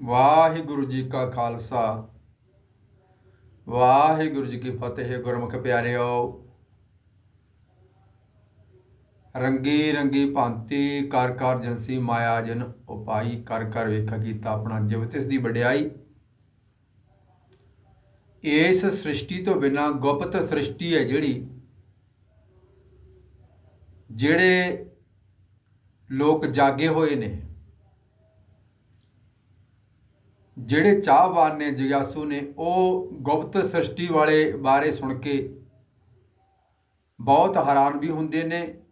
ਵਾਹਿਗੁਰੂ ਜੀ ਕਾ ਖਾਲਸਾ। ਵਾਹਿਗੁਰੂ ਜੀ ਕੀ ਫਤਿਹ, ਗੁਰਮੁਖ ਪਿਆਰਿਓ। ਰੰਗੀ ਰੰਗੀ ਭਾਂਤੀ ਕਰ ਕਰ ਜੰਸੀ ਮਾਇਆ ਜਨ ਉਪਾਈ ਕਰ ਕਰ ਵੇਖ ਕੀਤਾ ਆਪਣਾ ਜਿਵ ਇਸ ਦੀ ਵਡਿਆਈ। ਇਸ ਸ੍ਰਿਸ਼ਟੀ ਤੋਂ ਬਿਨਾ ਗੁਪਤ ਸ੍ਰਿਸ਼ਟੀ ਹੈ ਜਿਹੜੀ, ਜਿਹੜੇ ਲੋਕ ਜਾਗੇ ਹੋਏ ਨੇ। ਜਿਹੜੇ ਚਾਹਵਾਨ ਨੇ, ਜਿਗਿਆਸੂ ਨੇ, ਉਹ ਗੁਪਤ ਸ੍ਰਿਸ਼ਟੀ ਵਾਲੇ ਬਾਰੇ ਸੁਣ ਕੇ ਬਹੁਤ ਹੈਰਾਨ ਵੀ ਹੁੰਦੇ ਨੇ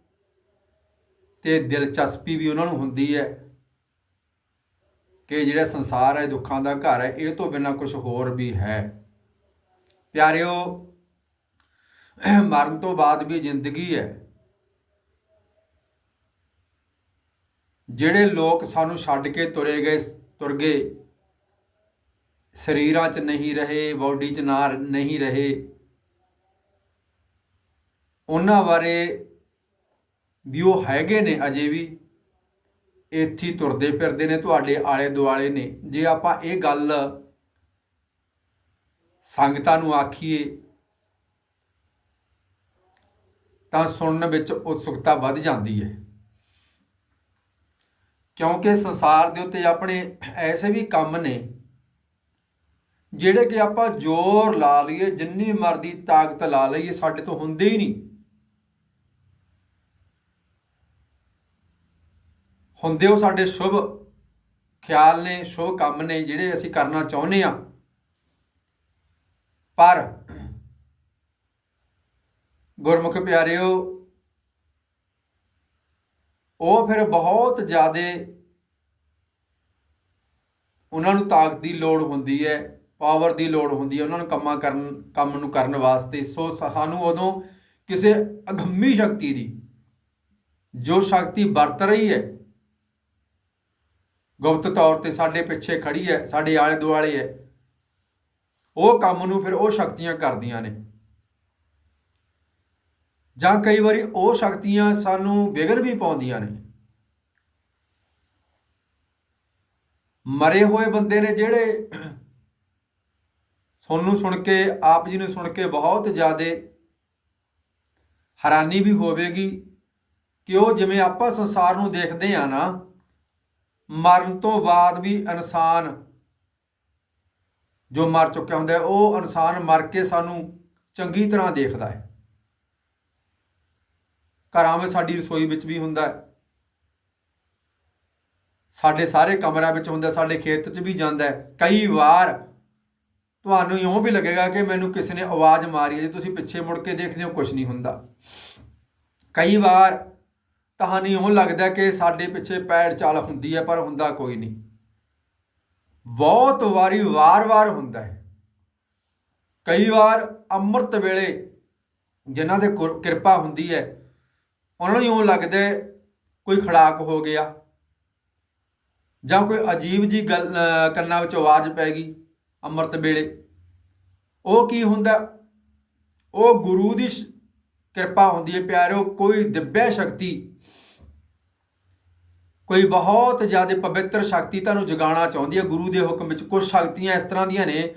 ਤੇ ਦਿਲਚਸਪੀ ਵੀ ਉਹਨਾਂ ਨੂੰ ਹੁੰਦੀ ਹੈ ਕਿ ਜਿਹੜਾ ਸੰਸਾਰ ਹੈ, ਦੁੱਖਾਂ ਦਾ ਘਰ ਹੈ, ਇਹ ਤੋਂ ਬਿਨਾ ਕੁਝ ਹੋਰ ਵੀ ਹੈ। ਪਿਆਰਿਓ, ਮਰਨ ਤੋਂ ਬਾਅਦ ਵੀ ਜ਼ਿੰਦਗੀ ਹੈ। ਜਿਹੜੇ ਲੋਕ ਸਾਨੂੰ ਛੱਡ ਕੇ ਤੁਰੇ ਗਏ, ਤੁਰ ਗਏ ਸਰੀਰਾਂ 'ਚ ਨਹੀਂ ਰਹੇ ਬਾਡੀ 'ਚ ਨਾ ਨਹੀਂ ਰਹੇ। ਉਹਨਾਂ ਬਾਰੇ ਵੀ ਉਹ ਹੈਗੇ ਨੇ ਅਜੇ ਵੀ। ਇੱਥੇ ਤੁਰਦੇ ਫਿਰਦੇ ਨੇ, ਤੁਹਾਡੇ ਆਲੇ ਦੁਆਲੇ ਨੇ। ਜੇ ਆਪਾਂ ਇਹ ਗੱਲ ਸੰਗਤਾਂ ਨੂੰ ਆਖੀਏ, ਤਾਂ ਸੁਣਨ ਵਿੱਚ ਉਤਸੁਕਤਾ ਵੱਧ ਜਾਂਦੀ ਹੈ। ਕਿਉਂਕਿ ਸੰਸਾਰ ਦੇ ਉੱਤੇ ਆਪਣੇ ਐਸੇ ਵੀ ਕੰਮ ਨੇ ਜਿਹੜੇ ਕਿ ਆਪਾਂ ਜ਼ੋਰ ਲਾ ਲਈਏ, ਜਿੰਨੀ ਮਰਦੀ ਤਾਕਤ ਲਾ ਲਈਏ, ਸਾਡੇ ਤੋਂ ਹੁੰਦੇ ਹੀ ਨਹੀਂ। ਹੁੰਦੇ ਉਹ ਸਾਡੇ ਸ਼ੁਭ ਖਿਆਲ ਨੇ, ਸ਼ੁਭ ਕੰਮ ਨੇ, ਜਿਹੜੇ ਅਸੀਂ ਕਰਨਾ ਚਾਹੁੰਦੇ ਆ ਪਰ ਗੁਰਮੁਖ ਪਿਆਰਿਓ, ਉਹ ਫਿਰ ਬਹੁਤ ਜ਼ਿਆਦੇ ਉਹਨਾਂ ਨੂੰ ਤਾਕਤ ਦੀ ਲੋੜ ਹੁੰਦੀ ਹੈ। ਪਾਵਰ ਦੀ ਲੋੜ ਹੁੰਦੀ ਹੈ, ਉਹਨਾਂ ਨੂੰ ਕੰਮਾਂ ਕਰਨ, ਕੰਮ ਨੂੰ ਕਰਨ ਵਾਸਤੇ। ਸੋ ਸਾਨੂੰ ਉਦੋਂ ਕਿਸੇ ਅਗੰਮੀ ਸ਼ਕਤੀ ਦੀ, ਜੋ ਸ਼ਕਤੀ ਵਰਤ ਰਹੀ ਹੈ, ਗੁਪਤ ਤੌਰ ਤੇ ਸਾਡੇ ਪਿੱਛੇ ਖੜੀ ਹੈ, ਸਾਡੇ ਆਲੇ ਦੁਆਲੇ ਹੈ, ਉਹ ਕੰਮ ਨੂੰ ਫਿਰ ਉਹ ਸ਼ਕਤੀਆਂ ਕਰਦੀਆਂ ਨੇ। ਜਾਂ ਕਈ ਵਾਰੀ ਉਹ ਸ਼ਕਤੀਆਂ ਸਾਨੂੰ ਵਿਗਨ ਵੀ ਪਾਉਂਦੀਆਂ ਨੇ। ਮਰੇ ਹੋਏ ਬੰਦੇ ਨੇ ਜਿਹੜੇ ਤੁਹਾਨੂੰ ਸੁਣ ਕੇ, ਆਪ ਜੀ ਨੂੰ ਸੁਣ ਕੇ ਬਹੁਤ ਜ਼ਿਆਦਾ ਹੈਰਾਨੀ ਵੀ ਹੋਵੇਗੀ ਕਿ ਉਹ ਜਿਵੇਂ ਆਪਾਂ ਸੰਸਾਰ ਨੂੰ ਦੇਖਦੇ ਆ ਨਾ, ਮਰਨ ਤੋਂ ਬਾਅਦ ਵੀ ਇਨਸਾਨ ਜੋ ਮਰ ਚੁੱਕਿਆ ਹੁੰਦਾ ਉਹ ਇਨਸਾਨ ਮਰ ਕੇ ਸਾਨੂੰ ਚੰਗੀ ਤਰ੍ਹਾਂ ਦੇਖਦਾ ਹੈ। ਘਰਾਂ ਵਿੱਚ ਸਾਡੀ ਰਸੋਈ ਵਿੱਚ ਵੀ ਹੁੰਦਾ ਹੈ। ਸਾਡੇ ਸਾਰੇ ਕਮਰਿਆਂ ਵਿੱਚ ਹੁੰਦਾ ਸਾਡੇ ਖੇਤ 'ਚ ਵੀ ਜਾਂਦਾ ਹੈ। ਕਈ ਵਾਰ ਤੁਹਾਨੂੰ ਇਉਂ ਵੀ ਲੱਗੇਗਾ ਕਿ ਮੈਨੂੰ ਕਿਸੇ ਨੇ ਆਵਾਜ਼ ਮਾਰੀ ਹੈ ਜੇ ਤੁਸੀਂ ਪਿੱਛੇ ਮੁੜ ਕੇ ਦੇਖਦੇ ਹੋ ਕੁਝ ਨਹੀਂ ਹੁੰਦਾ। ਕਈ ਵਾਰ ਤੁਹਾਨੂੰ ਇਉਂ ਲੱਗਦਾ ਕਿ ਸਾਡੇ ਪਿੱਛੇ ਪੈੜ ਚਾਲ ਹੁੰਦੀ ਹੈ, ਪਰ ਹੁੰਦਾ ਕੋਈ ਨਹੀਂ। ਬਹੁਤ ਵਾਰੀ ਵਾਰ-ਵਾਰ ਹੁੰਦਾ ਹੈ। ਕਈ ਵਾਰ ਅੰਮ੍ਰਿਤ ਵੇਲੇ ਜਿਨ੍ਹਾਂ ਦੇ ਕਿਰਪਾ ਹੁੰਦੀ ਹੈ, ਉਹਨਾਂ ਨੂੰ ਇਉਂ ਲੱਗਦਾ ਕੋਈ ਖੜਾਕ ਹੋ ਗਿਆ ਜਾਂ ਕੋਈ ਅਜੀਬ ਜੀ ਗੱਲ ਕੰਨਾਂ ਵਿੱਚ ਆਵਾਜ਼ ਪੈ ਗਈ। ਅੰਮ੍ਰਿਤ ਵੇਲੇ। ਉਹ ਕੀ ਹੁੰਦਾ? ਉਹ ਗੁਰੂ ਦੀ ਸ਼- ਕਿਰਪਾ ਹੁੰਦੀ ਹੈ ਪਿਆਰਿਓ ਕੋਈ ਦਿਵਯ ਸ਼ਕਤੀ, ਕੋਈ ਬਹੁਤ ਜ਼ਿਆਦਾ ਪਵਿੱਤਰ ਸ਼ਕਤੀ ਤੁਹਾਨੂੰ ਜਗਾਉਣਾ ਚਾਹੁੰਦੀ ਹੈ। ਗੁਰੂ ਦੇ ਹੁਕਮ ਵਿੱਚ ਕੁਝ ਸ਼ਕਤੀਆਂ ਇਸ ਤਰ੍ਹਾਂ ਦੀਆਂ ਨੇ,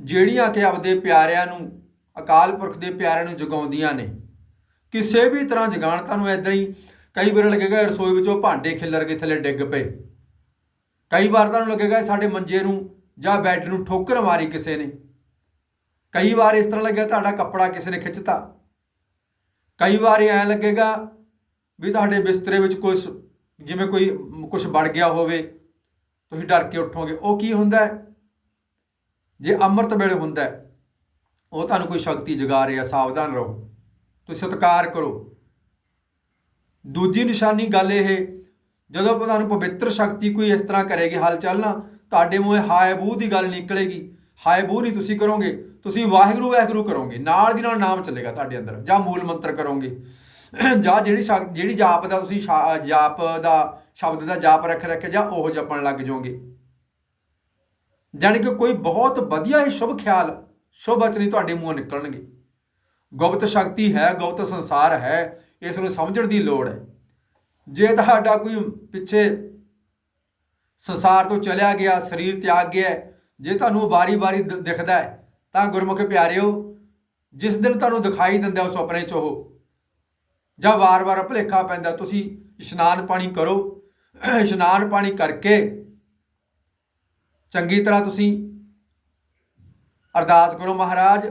ਜਿਹੜੀਆਂ ਕਿ ਆਪਦੇ ਪਿਆਰਿਆਂ ਨੂੰ, ਅਕਾਲ ਪੁਰਖ ਦੇ ਪਿਆਰਿਆਂ ਨੂੰ ਜਗਾਉਂਦੀਆਂ ਨੇ। ਕਿਸੇ ਵੀ ਤਰ੍ਹਾਂ ਜਗਾਉਣ ਤੁਹਾਨੂੰ ਇਦਾਂ ਹੀ ਕਈ ਵਾਰ ਲੱਗੇਗਾ ਰਸੋਈ ਵਿੱਚੋਂ ਭਾਂਡੇ ਖਿੱਲਰ ਕੇ ਥੱਲੇ ਡਿੱਗ ਪਏ। ਕਈ ਵਾਰ ਤੁਹਾਨੂੰ ਲੱਗੇਗਾ ਸਾਡੇ ਮੰਜੇ ਨੂੰ ਜਾਂ ਬੈੱਡ ਨੂੰ ਠੋਕਰ ਮਾਰੀ ਕਿਸੇ ਨੇ। ਕਈ ਵਾਰ ਇਸ ਤਰ੍ਹਾਂ ਲੱਗਿਆ ਤੁਹਾਡਾ ਕੱਪੜਾ ਕਿਸੇ ਨੇ ਖਿੱਚਤਾ। ਕਈ ਵਾਰ ਐ ਲੱਗੇਗਾ ਵੀ ਤੁਹਾਡੇ ਬਿਸਤਰੇ ਵਿੱਚ ਕੁਝ ਜਿਵੇਂ ਕੋਈ ਕੁਝ ਵੜ ਗਿਆ ਹੋਵੇ, ਤੁਸੀਂ ਡਰ ਕੇ ਉੱਠੋਗੇ। ਉਹ ਕੀ ਹੁੰਦਾ ਜੇ ਅੰਮ੍ਰਿਤ ਵੇਲੇ ਹੁੰਦਾ ਉਹ ਤੁਹਾਨੂੰ ਕੋਈ ਸ਼ਕਤੀ ਜਗਾ ਰਿਹਾ, ਸਾਵਧਾਨ ਰਹੋ। ਤੁਸੀਂ ਸਤਿਕਾਰ ਕਰੋ। ਦੂਜੀ ਨਿਸ਼ਾਨੀ ਗੱਲ ਇਹ ਜਦੋਂ ਤੁਹਾਨੂੰ ਪਵਿੱਤਰ ਸ਼ਕਤੀ ਕੋਈ ਇਸ ਤਰ੍ਹਾਂ ਕਰੇਗੀ, ਹਲਚਲ ਨਾ ਤੁਹਾਡੇ ਮੂੰਹੇ ਹਾਏ ਬੂ ਦੀ ਗੱਲ ਨਿਕਲੇਗੀ। ਹਾਏ ਬੂ ਨਹੀਂ ਤੁਸੀਂ ਕਰੋਗੇ, ਤੁਸੀਂ ਵਾਹਿਗੁਰੂ ਵਾਹਿਗੁਰੂ ਕਰੋਗੇ। ਨਾਲ ਦੀ ਨਾਲ ਨਾਮ ਚੱਲੇਗਾ ਤੁਹਾਡੇ ਅੰਦਰ, ਜਾਂ ਮੂਲ ਮੰਤਰ ਕਰੋਗੇ। ਜਾਂ ਜਿਹੜੀ ਸ਼ਕ- ਜਿਹੜੀ ਜਾਪ ਦਾ ਤੁਸੀਂ ਜਾਪ ਦਾ ਸ਼ਬਦ ਦਾ ਜਾਪ ਰੱਖ ਰੱਖੇ ਜਾਂ ਉਹ ਜਪਣ ਲੱਗ ਜਾਓਗੇ। ਜਾਣੀ ਕਿ ਕੋਈ ਬਹੁਤ ਵਧੀਆ ਹੀ ਸ਼ੁਭ ਖਿਆਲ, ਸ਼ੁਭ ਬਚਨੀ ਤੁਹਾਡੇ ਮੂੰਹੋਂ ਨਿਕਲਣਗੇ। ਗੁਪਤ ਸ਼ਕਤੀ ਹੈ, ਗੁਪਤ ਸੰਸਾਰ ਹੈ, ਇਸ ਨੂੰ ਸਮਝਣ ਦੀ ਲੋੜ ਹੈ। ਜੇ ਤੁਹਾਡਾ ਕੋਈ ਪਿੱਛੇ ਸੰਸਾਰ ਤੋਂ ਚਲਿਆ ਗਿਆ, ਸਰੀਰ ਤਿਆਗ ਗਿਆ ਜੇ ਤੁਹਾਨੂੰ ਵਾਰੀ-ਵਾਰੀ ਦਿਖਦਾ ਹੈ, ਤਾਂ ਗੁਰਮੁਖ ਪਿਆਰਿਓ, ਜਿਸ ਦਿਨ ਤੁਹਾਨੂੰ ਦਿਖਾਈ ਦਿੰਦਾ ਉਹ ਸੁਪਨੇ 'ਚ ਉਹ, ਜਾਂ ਵਾਰ-ਵਾਰ ਭੁਲੇਖਾ ਪੈਂਦਾ, ਤੁਸੀਂ ਇਸ਼ਨਾਨ ਪਾਣੀ ਕਰੋ, ਇਸ਼ਨਾਨ ਪਾਣੀ ਕਰਕੇ ਚੰਗੀ ਤਰ੍ਹਾਂ ਤੁਸੀਂ ਅਰਦਾਸ ਕਰੋ, ਮਹਾਰਾਜ,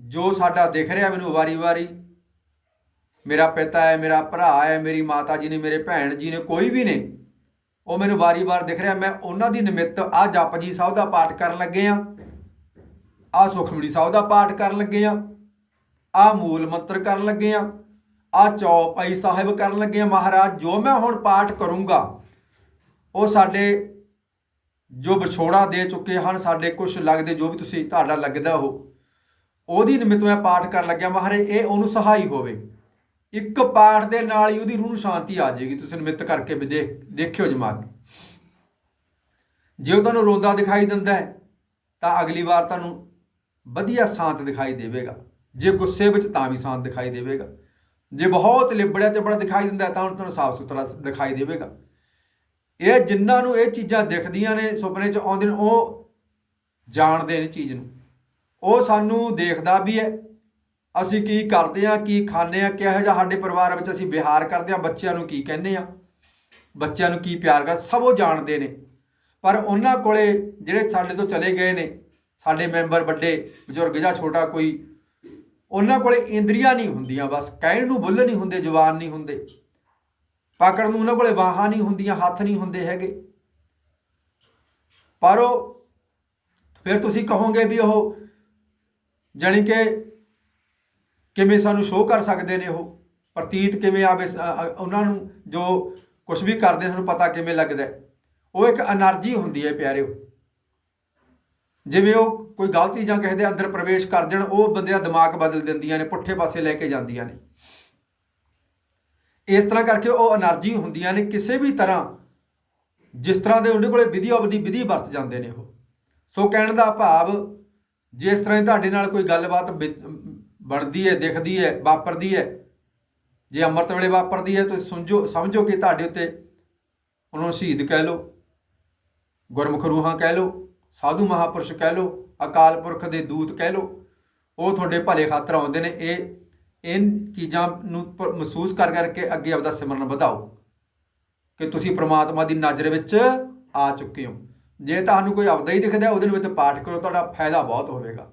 ਜੋ ਸਾਡਾ ਦਿਖ ਰਿਹਾ ਮੈਨੂੰ ਵਾਰੀ-ਵਾਰੀ, ਮੇਰਾ ਪਿਤਾ ਹੈ, ਮੇਰਾ ਭਰਾ ਹੈ, ਮੇਰੀ ਮਾਤਾ ਜੀ ਨੇ, ਮੇਰੇ ਭੈਣ ਜੀ ਨੇ, ਕੋਈ ਵੀ ਨੇ ਉਹ ਮੈਨੂੰ ਵਾਰੀ-ਵਾਰ ਦਿਖ ਰਿਹਾ, ਮੈਂ ਉਹਨਾਂ ਦੀ ਨਿਮਿਤ ਆ ਜਪਜੀ ਸਾਹਿਬ ਦਾ ਪਾਠ ਕਰਨ ਲੱਗੇ ਆ। ਆ ਸੁਖਮਣੀ ਸਾਹਿਬ ਦਾ ਪਾਠ ਕਰਨ ਲੱਗੇ ਆ। ਆ ਮੂਲ ਮੰਤਰ ਕਰਨ ਲੱਗੇ ਆ। ਆ ਚੌਪਈ ਸਾਹਿਬ ਕਰਨ ਲੱਗੇ ਆ। ਮਹਾਰਾਜ, ਜੋ ਮੈਂ ਹੁਣ ਪਾਠ ਕਰੂੰਗਾ, ਉਹ ਸਾਡੇ ਜੋ ਵਿਛੋੜਾ ਦੇ ਚੁੱਕੇ ਹਨ, ਸਾਡੇ ਕੁਝ ਲੱਗਦੇ, ਜੋ ਵੀ ਤੁਸੀਂ ਤੁਹਾਡਾ ਲੱਗਦਾ ਉਹ, ਉਹਦੀ ਨਿਮਿਤ ਮੈਂ ਪਾਠ ਕਰਨ ਲੱਗਿਆ। ਮਹਾਰਾਜ, ਇਹ ਉਹਨੂੰ ਸਹਾਈ ਹੋਵੇ। ਇੱਕ ਪਾਠ ਦੇ ਨਾਲ ਹੀ ਉਹਦੀ ਰੂਹ ਨੂੰ ਸ਼ਾਂਤੀ ਆ ਜਾਏਗੀ। ਤੁਸੀਂ ਨਿਮਿਤ ਕਰਕੇ ਵੀ ਦੇਖ, ਦੇਖਿਓ ਜਮਾ ਕੇ ਜੇ ਉਹ ਤੁਹਾਨੂੰ ਰੋਂਦਾ ਦਿਖਾਈ ਦਿੰਦਾ ਹੈ, ਤਾਂ ਅਗਲੀ ਵਾਰ ਤੁਹਾਨੂੰ ਵਧੀਆ ਸ਼ਾਂਤ ਦਿਖਾਈ ਦੇਵੇਗਾ। ਜੇ ਗੁੱਸੇ ਵਿੱਚ ਤਾਂ ਵੀ ਸ਼ਾਂਤ ਦਿਖਾਈ ਦੇਵੇਗਾ। ਜੇ ਬਹੁਤ ਲਿਬੜਿਆ ਤੇ ਬੜਾ ਦਿਖਾਈ ਦਿੰਦਾ ਤਾਂ ਹੁਣ ਤੁਹਾਨੂੰ ਸਾਫ਼ ਸੁਥਰਾ ਦਿਖਾਈ ਦੇਵੇਗਾ। ਇਹ ਜਿਨ੍ਹਾਂ ਨੂੰ ਇਹ ਚੀਜ਼ਾਂ ਦਿਖਦੀਆਂ ਨੇ ਸੁਪਨੇ 'ਚ ਆਉਂਦੇ ਨੇ, ਉਹ ਜਾਣਦੇ ਨੇ ਚੀਜ਼ ਨੂੰ। ਉਹ ਸਾਨੂੰ ਦੇਖਦਾ ਵੀ ਹੈ ਅਸੀਂ ਕੀ ਕਰਦੇ ਆ ਕੀ ਖਾਂਦੇ ਆ ਕਿਹੋ ਜਿਹਾ ਸਾਡੇ ਪਰਿਵਾਰ ਵਿੱਚ ਅਸੀਂ ਵਿਹਾਰ ਕਰਦੇ ਆ ਬੱਚਿਆਂ ਨੂੰ ਕੀ ਕਹਿੰਦੇ ਆ ਬੱਚਿਆਂ ਨੂੰ ਕੀ ਪਿਆਰ ਕਰ ਸਭ ਉਹ ਜਾਣਦੇ ਨੇ। ਪਰ ਉਹਨਾਂ ਕੋਲੇ ਜਿਹੜੇ ਸਾਡੇ ਤੋਂ ਚਲੇ ਗਏ ਨੇ, ਸਾਡੇ ਮੈਂਬਰ ਵੱਡੇ, ਬਜ਼ੁਰਗ ਜਾਂ ਛੋਟਾ ਕੋਈ, ਉਹਨਾਂ ਕੋਲੇ ਇੰਦਰੀਆਂ ਨਹੀਂ ਹੁੰਦੀਆਂ ਬਸ, ਕਹਿਣ ਨੂੰ ਬੁੱਲ ਨਹੀਂ ਹੁੰਦੇ ਜਵਾਨ ਨਹੀਂ ਹੁੰਦੇ। ਪਕੜ ਨੂੰ ਉਹਨਾਂ ਕੋਲੇ ਬਾਹਾਂ ਨਹੀਂ ਹੁੰਦੀਆਂ, ਹੱਥ ਨਹੀਂ ਹੁੰਦੇ ਹੈਗੇ। ਪਰ ਉਹ, ਫਿਰ ਤੁਸੀਂ ਕਹੋਗੇ ਵੀ ਉਹ ਜਾਣੀ ਕਿ ਕਿਵੇਂ ਸਾਨੂੰ ਸ਼ੋਅ ਕਰ ਸਕਦੇ ਨੇ ਉਹ? ਪ੍ਰਤੀਤ ਕਿਵੇਂ ਆਵੇ ਉਹਨਾਂ ਨੂੰ ਜੋ ਕੁਝ ਵੀ ਕਰਦੇ ਸਾਨੂੰ ਪਤਾ ਕਿਵੇਂ ਲੱਗਦਾ ਉਹ ਇੱਕ એનર્ਜੀ ਹੁੰਦੀ ਹੈ ਪਿਆਰਿਓ। ਜਿਵੇਂ ਉਹ ਕੋਈ ਗਲਤੀ ਜਾਂ ਕਿਸੇ ਦੇ ਅੰਦਰ ਪ੍ਰਵੇਸ਼ ਕਰ ਜਾਣ, ਉਹ ਬੰਦੇ ਦਾ ਦਿਮਾਗ ਬਦਲ ਦਿੰਦੀਆਂ ਨੇ, ਪੁੱਠੇ ਪਾਸੇ ਲੈ ਕੇ ਜਾਂਦੀਆਂ ਨੇ। ਇਸ ਤਰ੍ਹਾਂ ਕਰਕੇ ਉਹ એનર્ਜੀ ਹੁੰਦੀਆਂ ਨੇ, ਕਿਸੇ ਵੀ ਤਰ੍ਹਾਂ, ਜਿਸ ਤਰ੍ਹਾਂ ਦੇ ਉਹਦੇ ਕੋਲੇ ਵਿਧੀ ਆਪਦੀ ਵਿਧੀ ਵਰਤ ਜਾਂਦੇ ਨੇ ਉਹ। ਸੋ ਕਹਿਣ ਦਾ ਭਾਵ, ਜਿਸ ਤਰ੍ਹਾਂ ਤੁਹਾਡੇ ਨਾਲ ਕੋਈ ਗੱਲਬਾਤ ਵੜਦੀ ਹੈ, ਦਿਖਦੀ ਹੈ, ਵਾਪਰਦੀ ਹੈ। ਜੇ ਅੰਮ੍ਰਿਤ ਵੇਲੇ ਵਾਪਰਦੀ ਹੈ, ਤੁਸੀਂ ਸਮਝੋ ਸਮਝੋ ਕਿ ਤੁਹਾਡੇ ਉੱਤੇ ਉਹਨਾਂ ਨੂੰ ਸ਼ਹੀਦ ਕਹਿ ਲਓ, ਗੁਰਮੁਖ ਰੂਹਾਂ ਕਹਿ ਲਓ, ਸਾਧੂ ਮਹਾਪੁਰਸ਼ ਕਹਿ ਲਓ, ਅਕਾਲ ਪੁਰਖ ਦੇ ਦੂਤ ਕਹਿ ਲਓ, ਉਹ ਤੁਹਾਡੇ ਭਲੇ ਖਾਤਰ ਆਉਂਦੇ ਨੇ। ਇਹ, ਇਨ ਚੀਜ਼ਾਂ ਨੂੰ ਪ- ਮਹਿਸੂਸ ਕਰ ਕਰਕੇ ਅੱਗੇ ਆਪਦਾ ਸਿਮਰਨ ਵਧਾਓ ਕਿ ਤੁਸੀਂ ਪ੍ਰਮਾਤਮਾ ਦੀ ਨਜ਼ਰ ਵਿੱਚ ਆ ਚੁੱਕੇ ਹੋ। ਜੇ ਤੁਹਾਨੂੰ ਕੋਈ ਆਪਦਾ ਹੀ ਦਿਖਦਾ, ਉਹਦੇ ਵਿੱਚ ਪਾਠ ਕਰੋ, ਤੁਹਾਡਾ ਫਾਇਦਾ ਬਹੁਤ ਹੋਵੇਗਾ।